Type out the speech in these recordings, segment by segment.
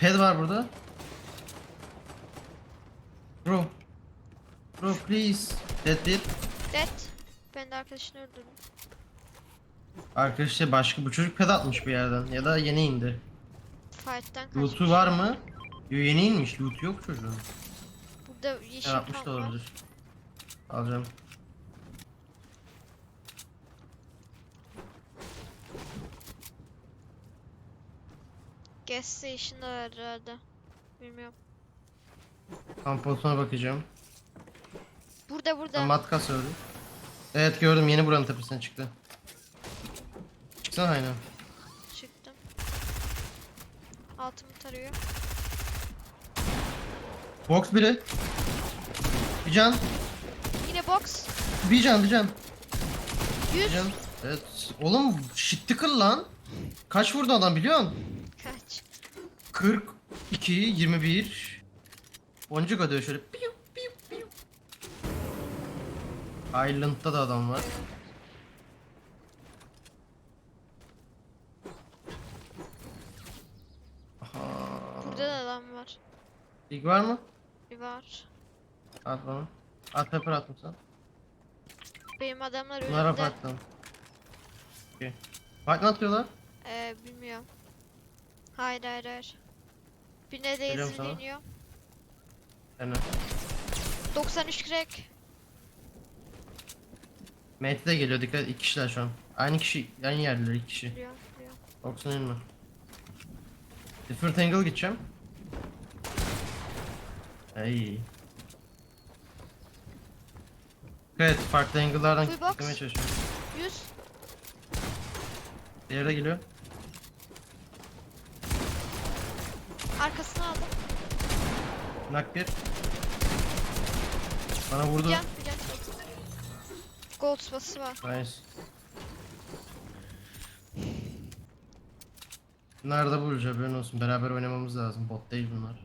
Ped var burada. Bro. Bro please. Dead dead. Dead. Ben de arkadaşını öldürdüm. Arkadaşlar başka bu çocuk ped atmış bir yerden ya da yeni indi. Fight'tan kaçmış. Loot'u var mı? Yo yeni inmiş. Loot yok çocuğun. Burada yeşil Ben atmış da olabilir. Alacağım. Gas station'da herhalde. Bilmiyorum. Kamposuna bakacağım. Burada burada. Ben matkas öldü. Evet gördüm yeni buranın tepesine çıktı. Çıksana aynen. Çıktım. Altımı tarıyor. Box biri. Bir can. Yine box. Bir can bir can. 100. Bir can. Evet. Oğlum shit kıl lan. Kaç vurdu adam biliyor musun? Kaç? 42, 21. Boncuk ödüyor şöyle. Piyu, piyu, piyu. Island'da da adam var. Aha. Burada da adam var. Big var mı? Bir var. At bana. At pepper attım sen. Benim adamlar Bunlara önümde. farklı. Okey. Fight ne atıyorlar? Ee, bilmiyorum. Hayır hayır hayır. Birine de Geliyorum sana. ezileniyor. Yani. 93 crack. Mate de geliyor dikkat iki kişiler şu an. Aynı kişi, aynı yerdeler iki kişi. Biliyorum biliyorum. 90 mi? Different angle gideceğim. Ay. Evet, farklı angle'lardan Full box. gitmeye çalışıyorum. 100. Diğeri de geliyor. Arkasına aldım. Knock bir. Bana vurdu. Bir can. Gold spası var. Nice. Da bulacak haberin olsun. Beraber oynamamız lazım. Bot değil bunlar.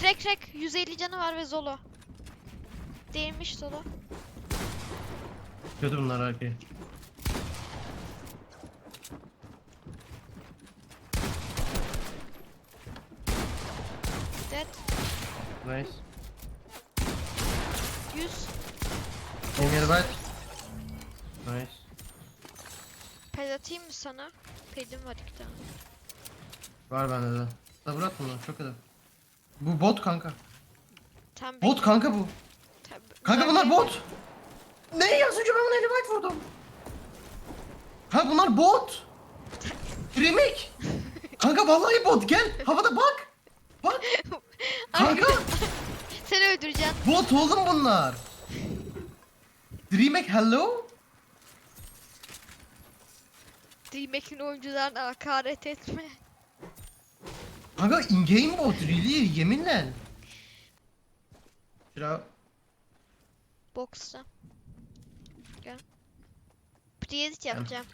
Crack crack 150 canı var ve Zolo. Değilmiş Zolo. Kötü bunlar abi. Dead. Nice. 100. Benim yeri bak. Nice. Ped atayım mı sana? Pedim var iki tane. Var bende de. Da bırak bunu çok kötü. Bu bot kanka. Tam Bot kanka bu. Kanka bunlar bot. Ne az önce ben 50 byte vurdum. Ha bunlar bot. Remake. Kanka vallahi bot gel havada bak. Bak. Kanka Seni öldüreceğim. bot oğlum bunlar. Dreamek hello. Dreamhack'in oyuncularına hakaret etme. Kanka in game bot really yeminle. Şura Box'ta. Gel. Priest yapacağım.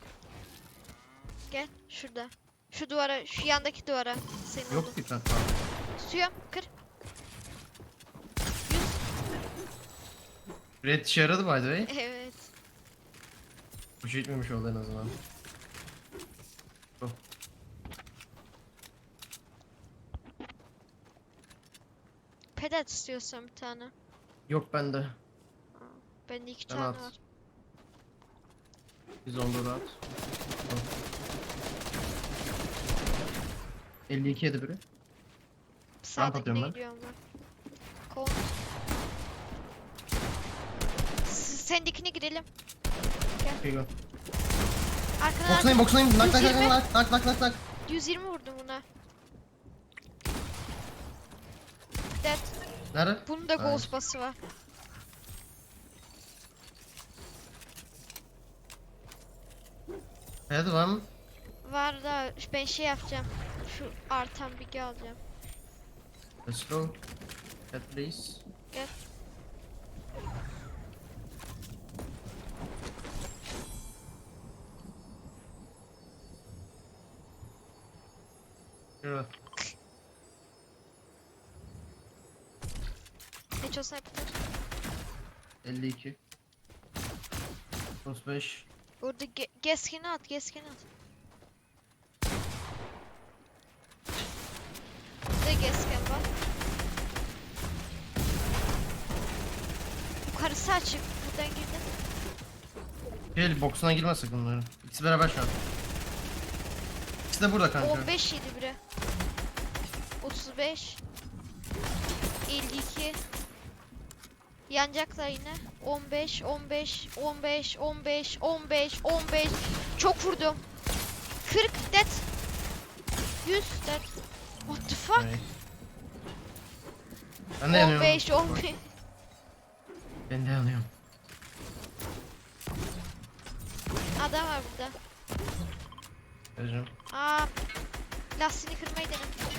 Gel şurada. Şu duvara, şu yandaki duvara. Senin yok ki kanka. Tutuyorum. Kır. Red işe yaradı by the way. Evet. Bu şey etmemiş oldu en azından. Oh. Pedet istiyorsan bir tane. Yok bende. Bende iki Sen tane at. var. Biz onda rahat. 52 yedi biri. Sağdakine atıyorum ben. gidiyorum ben. Kol. S- Sendikine girelim. Okay, go. Arkadan Boxlayın boxlayın. Nak nak nak 120. nak nak nak nak nak. 120 vurdum buna. Dead. Nerede? Bunun da Nice. ghost bası var. Nerede var mı? Var da ben şey yapacağım. Şu artan bilgi alacağım. Let's go. Head please. Gel. Yürü. Geç o sniper. 52. 35. Orada ge geskini at, geskini at. Burada gesken var. Yukarısı açık. Buradan girdim. Gel boksuna girme sakın bunların. İkisi beraber şu an. İkisi de burada kanka. 15 yedi biri. 35. 52. Yanacaklar yine. 15, 15, 15, 15, 15, 15. Çok vurdum. 40 dead. 100 dead. What the fuck? Ben de yanıyorum. 15, 15. Ben de yanıyorum. Adam var burada. Vereceğim. Aa, lastiğini kırmayı denedim.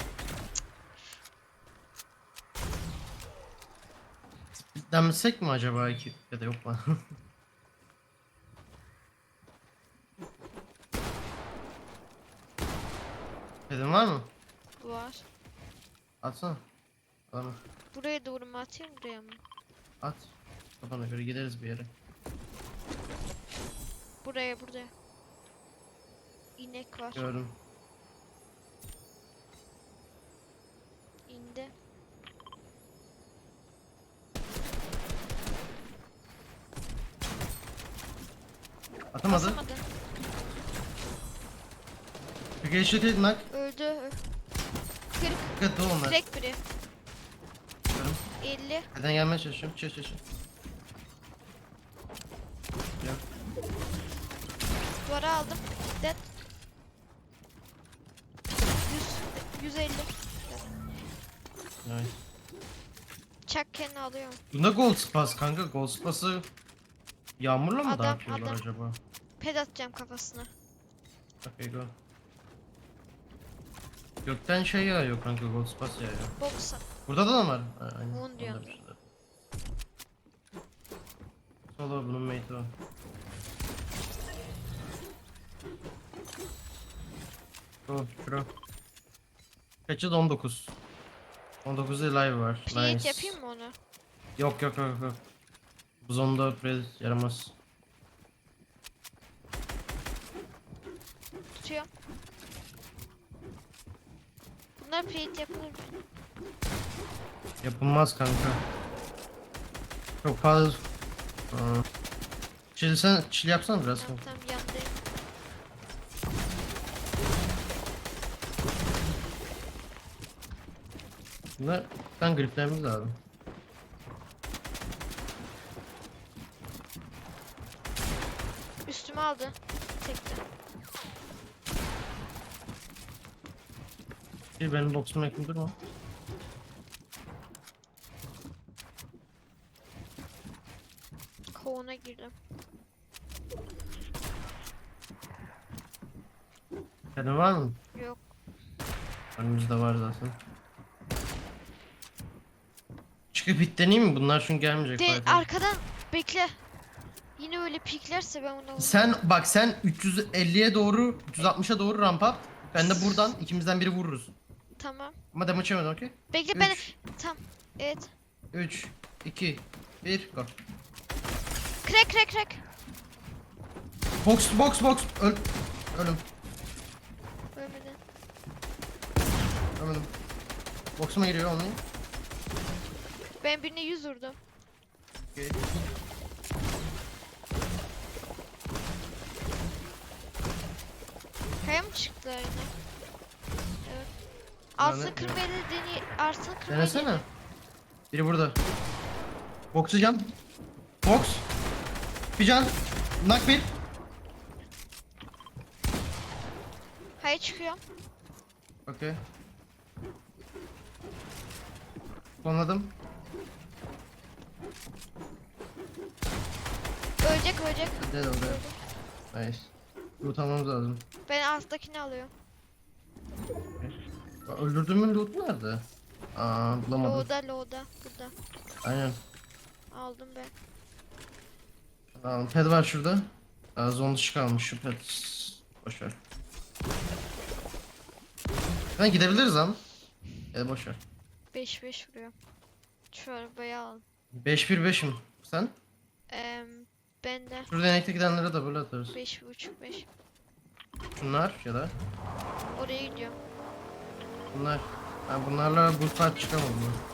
Denmesek mi acaba iki ya da yok mu? Dedin var mı? Var. Atsana. Adamı Buraya doğru mu atayım buraya mı? at. Kafana göre gideriz bir yere. Buraya buraya. İnek var. Gördüm. Atamadı. Basamadı. Peki eşit edin lan. Öldü. Kırık. Dikkatli olun lan. Direkt biri. Gördüm. 50. Neden gelmeye çalışıyorum? Çeş çeş. Gel. Duvara aldım. Dead. 100. 150. Nice. Çak kendini alıyorum. Bunda gold spas kanka. Gold spası yağmurla mı Adam, dağıtıyorlar adam. acaba? Ped atacağım kafasına. Okay go. Gökten şey yağıyor kanka spas yağıyor. Boksa. Burada da var. Ha, Aynen. On Onda diyorum. bir şeyler. Solo bunun mate'i o. Go, şura. Kaçı da 19. 19'da live var. Plate nice. yapayım mı onu? Yok yok yok yok. Bu zonda pre yaramaz. Tutuyorum. Bunlar plate yapılır mı? Yapılmaz kanka. Çok fazla. Aa. Çil sen çil yapsana biraz. Tamam tamam yandayım. Bunlar ben griplerimiz lazım. Aldı. Tekte. Bir benim boksuma yakın durma. Kovuna girdim. Senin var mı? Yok. Önümüzde var zaten. Çıkıp hit deneyeyim mi? Bunlar çünkü gelmeyecek. De zaten. arkadan bekle. Yine öyle piklerse ben vururum. Sen bak sen 350'ye doğru 360'a doğru ramp up. Ben de buradan ikimizden biri vururuz. Tamam. Ama damage yemedim okey? Bekle beni. Üç. Tam. Evet. 3 2 1 go. Crack crack crack. Box box box öl ölüm Ölmedi. ölmedim. Boxuma giriyor onu. Ben birine 100 vurdum. Okey. Yine? Evet. Altını kırmayı deney... Altını kırmayı Denesene. dene. Biri burada. Box'u can. Box. Bir can. Knock bir. Hayır çıkıyorum. Okey. Anladım. Ölecek ölecek. Dead oldu. Nice. Loot almamız lazım. Ben alttakini alıyorum. Aa, Öldürdüğümün loot nerede? Aa bulamadım. Loğda loğda. Burada. Aynen. Aldım ben. Tamam, ped var şurada. Aa, zon dışı kalmış şu ped. Boşver. Ben gidebiliriz lan. Da boşver. 5-5 vuruyorum. Şu arabayı al. 5-1-5'im. Sen? Eee Bende. Şurada enekte gidenlere de böyle atarız. Beş buçuk beş. Şunlar ya da Oraya gidiyorum. bunlar. Ben bunlarla bu saat çıkamam ben.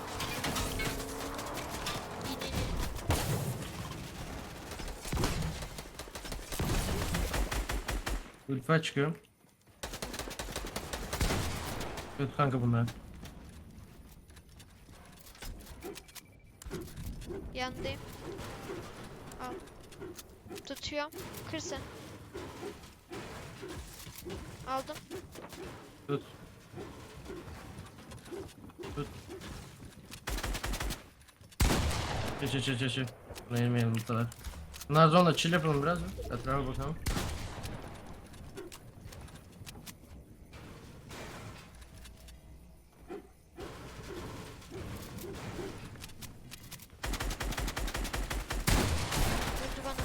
Ulfa çıkıyorum. Kötü kanka bunlar. Yandayım. Al. Tutuyorum. Kır sen. Aldım. Tut. Tut. Geç geç geç geç. Buna yemeyelim bu kadar. Bunlar zonda chill yapalım biraz. Etrafa bakalım. Vurdu bana.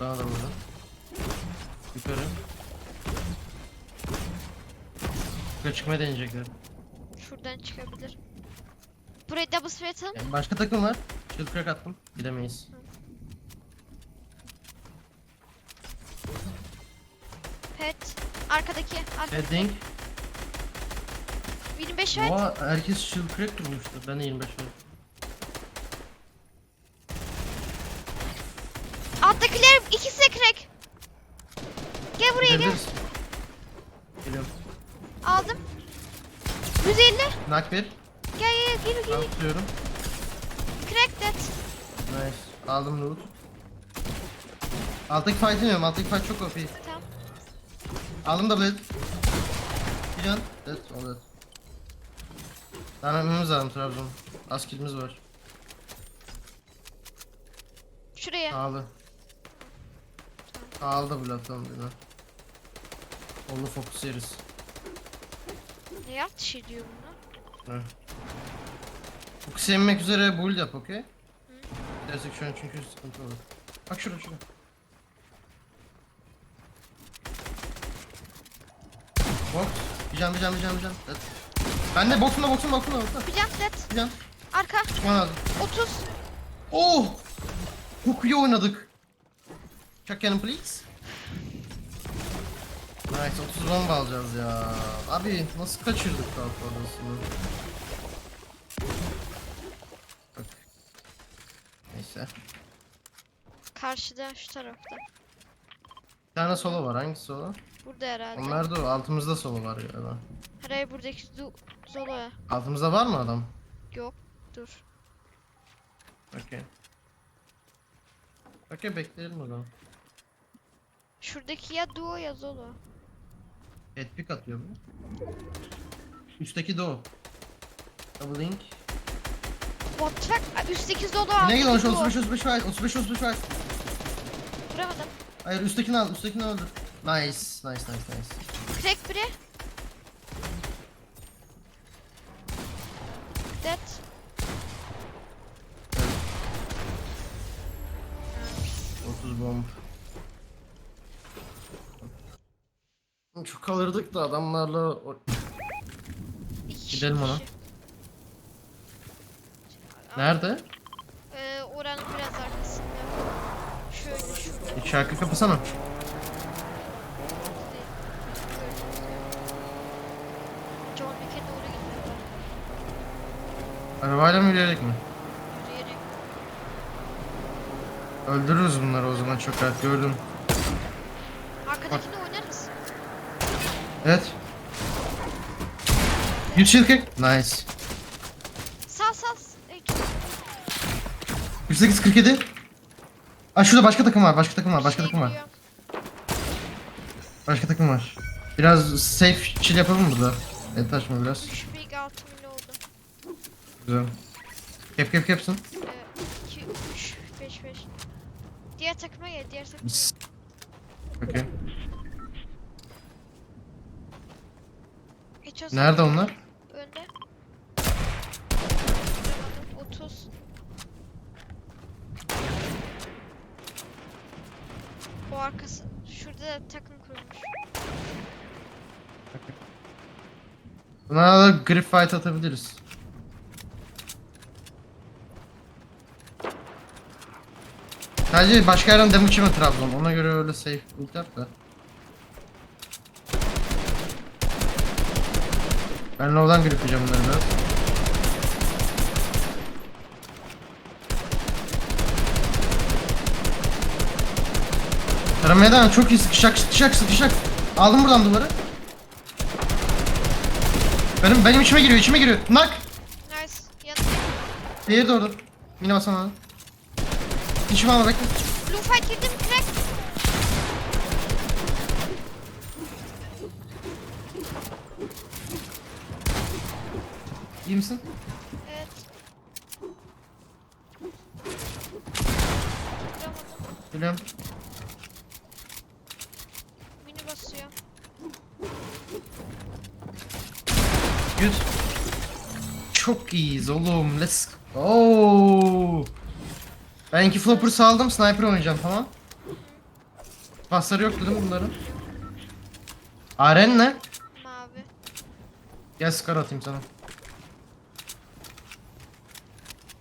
Daha da burada. Yukarı çıkmaya deneyecekler. Şuradan çıkabilir. Buraya double spray atalım. Yani başka takım var. Shield crack attım. Gidemeyiz. Pet. Arkadaki. Arkadaki. Heading. 25 evet. Oha herkes shield crack durmuştu. Ben de 25 oldum. Alttakiler ikisi de crack. Gel buraya gel. Gidebiliriz. Aldım. 150. Knock 1. Gel gel gel gel. Tutuyorum. Crack that. Nice. Aldım loot. Alttaki fight demiyorum. Alttaki fight çok OP. Tamam. Aldım da blade. Bir can. All dead. Denememiz lazım Trabzon. Az killimiz var. Şuraya. Aldı. Aldı blade tamam bir Onu fokus yeriz. Ne yaptı ediyor bunlar? Evet. Fokus yemek üzere build yap okey? Gidersek şu an çünkü sıkıntı olur. Bak şurada şurada. Box. Bir can bir can bir can bir can. Evet. Ben de boxumda boxumda boxumda boxumda. Bir can dead. Bir can. Arka. Çıkman lazım. 30. Oh! İyi oynadık. Chuck cannon please. Nice 30 bomba alacağız ya. Abi nasıl kaçırdık daha fazlasını. Neyse. Karşıda şu tarafta. Bir tane solo var. Hangisi solo? Burada herhalde. Onlar da o. Altımızda solo var galiba. Hayır buradaki zu Zolo'ya. Altımızda var mı adam? Yok. Dur. Okey. Okey bekleyelim o zaman. Şuradaki ya Duo ya Zolo. Headpick atıyor bu. Üstteki de o. Double link. What? Aa, Üstteki Zolo Ne alttaki gidiyor? Duo. 35 35 var. 35 35 var. Vuramadım. Hayır üsttekini al, üsttekini öldür. Nice, nice, nice, nice. Crack biri. Kalırdık da adamlarla o- İki Gidelim kişi. ona. Nerede? Ee, oranın biraz arkasında. Şöyle şurada. İç şarkı kapasana. John Wick'e doğru gidiyorlar. Arabayla mı yürüyerek mi? Yürüyerek. Öldürürüz bunları o zaman çok rahat gördüm. Oynarız. Evet. Bir kick. Nice. Sal. Ey, 48 47. Aa şurada başka takım var, başka takım var, başka şey takım var. Başka takım var. Biraz safe chill yapalım burada. Evet taşma biraz. 3 big 6 mil oldu. Güzel. Kep kep kepsin. Ee, 2, 3, 5, 5. Diğer takıma gel, diğer takıma. Okey. Zaman. Nerede onlar? Önde. Vuramadım. 30. O arkası. Şurada da takım kurulmuş. Buna da grip fight atabiliriz. Sadece başka yerden damage yeme Trabzon. Ona göre öyle safe build yap da. Ben low'dan grip yiyeceğim bunları biraz. Taramaya. Çok iyi sıkışacak sıkışacak sıkışacak. Aldım buradan duvarı. Benim benim içime giriyor içime giriyor. Nak. Nice. Yan. Diğeri de orada. Abi. İçime alma bekle. Blue fight girdim crack. İyi misin? Evet. Biliyorum. Mini basıyor. Good. Çok iyiyiz oğlum. Let's go. Ben iki flopper saldım. Sniper oynayacağım tamam. Pasları yoktu değil mi bunların? Aren ne? Mavi. Gel scar atayım sana.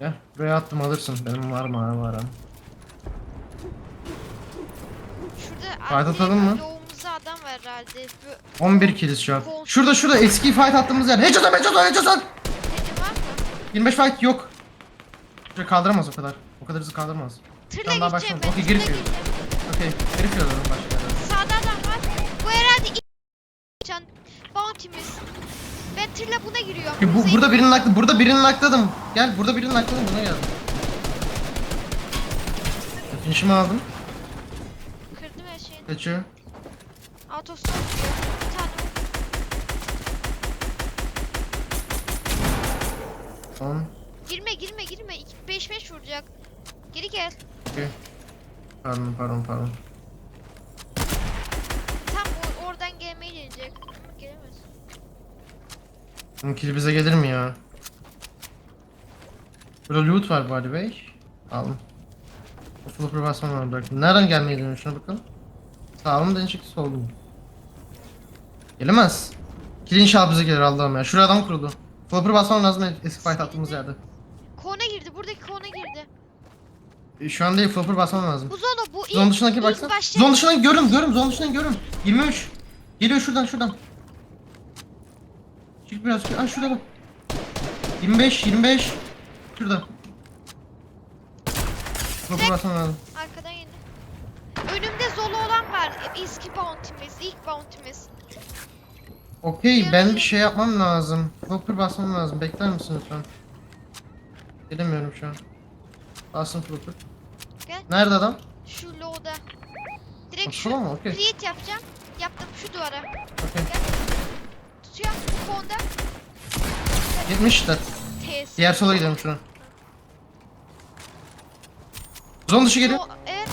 Gel buraya attım alırsın. Benim var mı var var. Şurada Fight atalım mı? Doğumuzda adam var herhalde. Bu 11 kills şu an. Şurada şurada eski fight attığımız yer. Headshot at headshot at headshot at. dedim var mı? 25 fight yok. Şuraya kaldıramaz o kadar. O kadar hızlı kaldıramaz. Tırla daha gideceğim ben. Okey, tırla girip. Okey. Herif başka yerden. Sağda adam var. Bu herhalde ilk can bounty'miz. Ben tırla buna giriyorum. Ya bu, burada birinin akladım. Burada birinin akladım. Gel burada birinin akladım. Buna geldim. Finish'imi aldım. Kırdım her şeyini. Kaçıyor. Diyor. Bir tane Tamam. Girme girme girme. 5 5 vuracak. Geri gel. Okey. Pardon pardon pardon. Tam oradan gelmeyi deneyecek. Ama gelemez. Kili bize gelir mi ya? Burada loot var bari bey. Aldım. Flopper basmam lazım bıraktım. Nereden gelmeyi deniyor şuna bakalım. Sağ mı deneyecek sol mu? Gelemez. Kili inşallah bize gelir Allah'ım ya. Şuraya adam kuruldu. Flopper basmam lazım eski fight attığımız yerde. Kona girdi. Buradaki kona girdi. E, Şu an değil flopper basmam lazım. Bu zonu bu ilk, Zon dışındaki ilk baksana. başta- Zon dışından görüm görüm zon dışından görüm. 23. Geliyor şuradan şuradan. Biraz. Aa şurada bak. 25 25. Şurada. Flopper basmam lazım. Arkadan yeni. Önümde Zolo olan var. Eski bounty'miz. ilk bounty'miz. Okey ben bir şey yapmam lazım. Flopper basmam lazım. Bekler misin lütfen? Gelemiyorum şu an. Bastım flopper. Gel. Nerede adam? Şu low'da. Direkt şu mı? Okey. create yapacağım. Yaptım şu duvara. Okey. Tutuyorum. Konda. 70 de. TS. Diğer sola gidelim şuna. Zon dışı geliyor. O- Evet.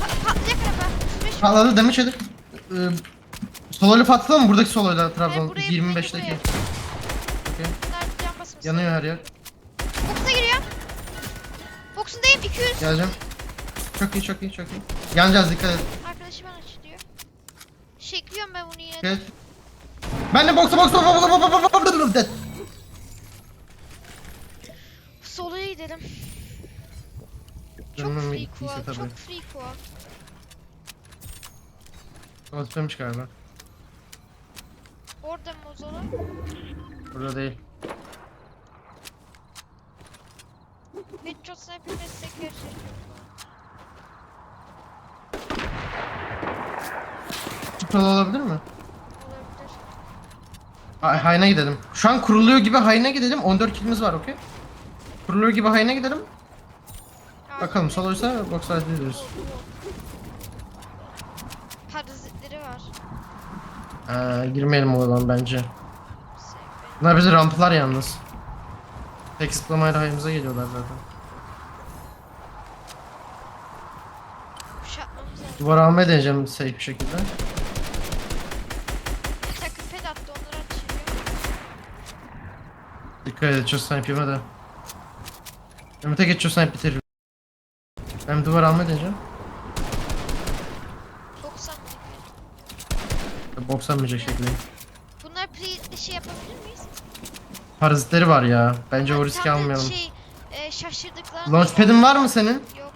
Pa- patlayacak araba. 35 Patladı damage yedi. Ee, soloyla patladı mı? Buradaki soloyla Hayır, Trabzon buraya, 25'teki. buraya, Okey. Bunlar can basmış. Yanıyor her yer. Fox'a giriyor. Fox'undayım 200. Geleceğim. Çok iyi çok iyi çok iyi. Yanacağız dikkat et. Arkadaşı bana açılıyor. Şekliyorum ben bunu yine. Gel. Ben de boksa boksa boksa boksa boksa boksa boksa dead. Solo'ya gidelim. Çok Canımın free kuva. Çok free kuva. Otoplamış galiba. Orada mı o Zolo? Burada değil. Headshot sniper destek verecek. Tutal olabilir mi? Ha- Hayna gidelim. Şu an kuruluyor gibi hayna gidelim. 14 kilimiz var okey. Kuruluyor gibi hayna gidelim. Bakalım soluysa box side gidiyoruz. Parazitleri var. Aa, girmeyelim o zaman bence. Bunlar bizi ramplar yalnız. Tek zıplamayla hayımıza geliyorlar zaten. Kuşatmamız lazım. Duvar almaya deneyeceğim safe bir şekilde. Et çok snipe yeme de. Ben tek çok snipe bitiririm. Ben duvar almaya deneyeceğim. 90 mı? Box almayacak şekilde. Bunlar pre şey yapabilir miyiz? Parazitleri var ya. Bence o riski tam da almayalım. Şey, e, şaşırdıklarında... Launchpad'in var mı senin? Yok.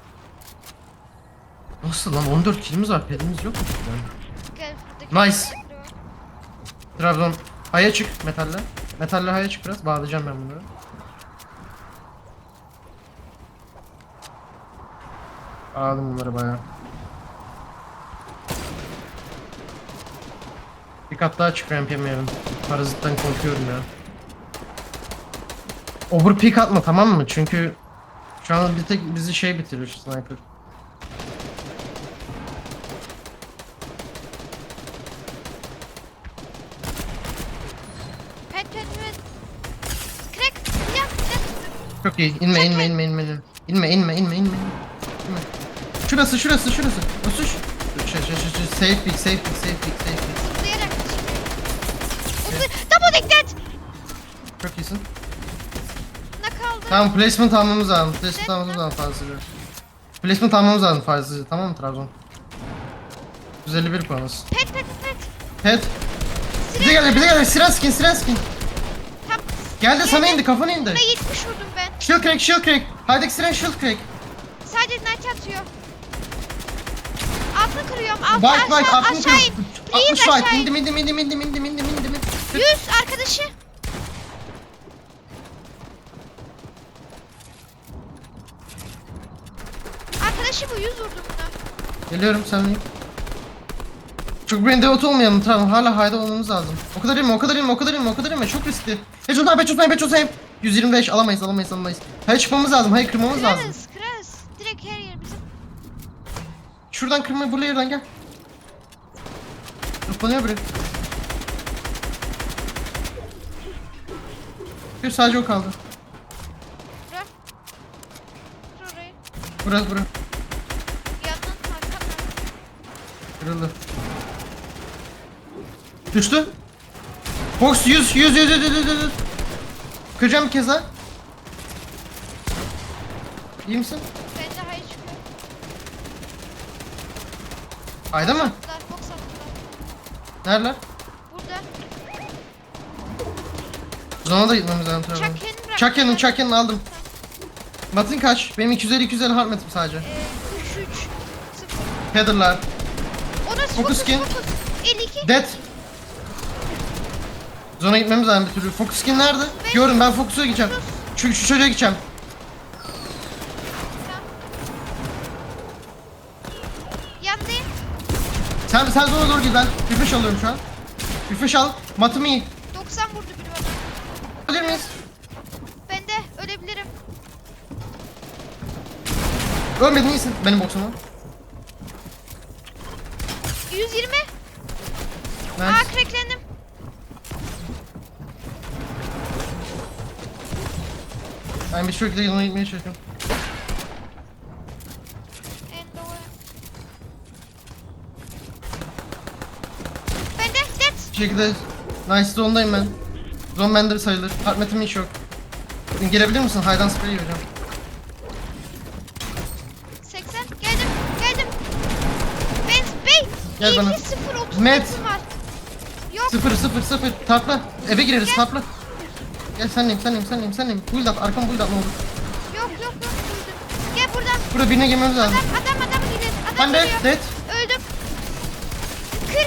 Nasıl lan 14 kilimiz var pedimiz yok mu? Yani? Gel buradaki Nice. Trabzon haya çık metalle. Metalle haya çık biraz bağlayacağım ben bunları. Bağladım bunları bayağı. Bir kat daha çık ramp yemeyelim. Parazitten korkuyorum ya. Overpeak atma tamam mı? Çünkü şu an bir tek bizi şey bitirir sniper. Çok iyi. İnme inme inme inme inme. İnme inme inme inme. inme. Şurası şurası şurası. Osuş. Şey şey şey şey. Safe pick safe pick safe pick safe pick. Çıkıyor. Otur. Double dikkat. Çok iyisin. Ne kaldı? Tamam placement almamız lazım. Placement almamız lazım fazlasıyla. Placement almamız lazım fazlasıyla. Tamam mı Trabzon? 151 puanız. Pet pet pet. Head. Bize geldi bize geldi. Siren skin siren skin. Geldi sana indi kafana indi. Buna 70 vurdum ben. Shield crack shield crack. Haydi siren shield crack. Sadece knight atıyor. Altını kırıyorum. Altı Bite bite aşağı, aklını aşağı in. kırıyor. Please 60 fight. aşağı in. İndim indim indim indim indim indim indim. 100 arkadaşı. Arkadaşı bu 100 vurdum buna. Geliyorum sen Çok brain devote olmayalım tamam hala hayda olmamız lazım. O kadar inme o kadar inme o kadar inme o kadar inme çok riskli. Headshot abi headshot abi headshot abi. 125 alamayız alamayız alamayız. Hayır çıkmamız lazım hayır kırmamız lazım. Kırarız kırarız. Direkt her yer bizim. Şuradan kırma buraya yerden gel. Zıplanıyor biri. Bir sadece o kaldı. Bura. Kır orayı. Burası bura. Yandan arkamdan. Kırıldı. Düştü. Fox 100 100 100 100 100 100 100. Kıracağım bir kez daha. İyi misin? Bence hayır çıkıyor. Ayda mı? Attılar. Box attılar. Neredeler? Burada. Zona da gitmemiz lazım tabii. Chuck Cannon bırak. Chuck Cannon, Chuck Cannon aldım. Matın kaç? Benim 250 250 hard metim sadece. Ee, 3 3. 0. Header'lar. Orası Focus fokus skin. fokus. 52. Dead. Zona gitmemiz lazım bir türlü. Focus skin nerede? Gördüm ben Focus'a gideceğim. Şu, şu çocuğa gideceğim. Yandayım. Sen sen zona doğru git ben. Refresh alıyorum şu an. Refresh al. Matım iyi. 90 vurdu biri bana. Ölir miyiz? Ben de ölebilirim. Ölmedin iyisin. Benim boksuma. 120. Nice. Aa Ben bir şekilde zona gitmeye çalışıyorum. Ben de dead. Bir şekilde nice zone'dayım ben. Zone bende sayılır. Hard metim hiç yok. Gelebilir misin? Haydan spray vereceğim. 80. Geldim. Geldim. Ben bey. Gel bana. ki 0 30 Met. var. Yok. Sıfır sıfır sıfır. Tapla. Eve gireriz tapla. Gel senleyim senleyim senleyim senleyim. Build up arkam build up ne olur. Yok yok yok. Öldüm. Gel buradan. Burada birine girmemiz lazım. Adam adam adam gelir. Adam Ben de dead. Öldüm.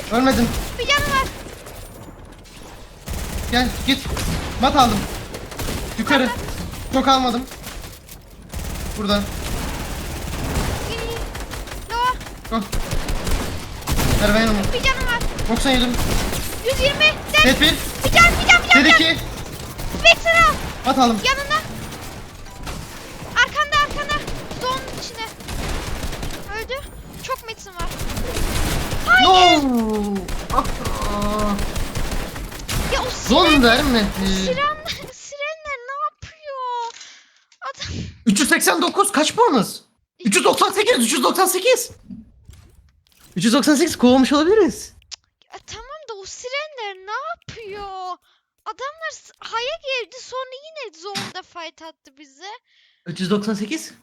40. Ölmedin. Bir canı var. Gel git. Mat aldım. Yukarı. Çok almadım. Burada. İyi, iyi. Noah. Go. Merhaba yanıma. Bir canı var. 97. 120. Dead. Dead 1. Bir can bir can bir can. Dead bir can. 2. Spectre al. Mat aldım. Yanında. Arkanda arkanda. Zonun içine. Öldü. Çok metin var. No. Hayır. Ah, ah. Ya o Zon siren, vermedi. sirenler, sirenler ne yapıyor? Adam 389 kaç puanız? 398 398. 398 kovulmuş olabiliriz. Ya tamam da o sirenler ne yapıyor? Adamlar haya girdi sonra yine zonda fight attı bize. 398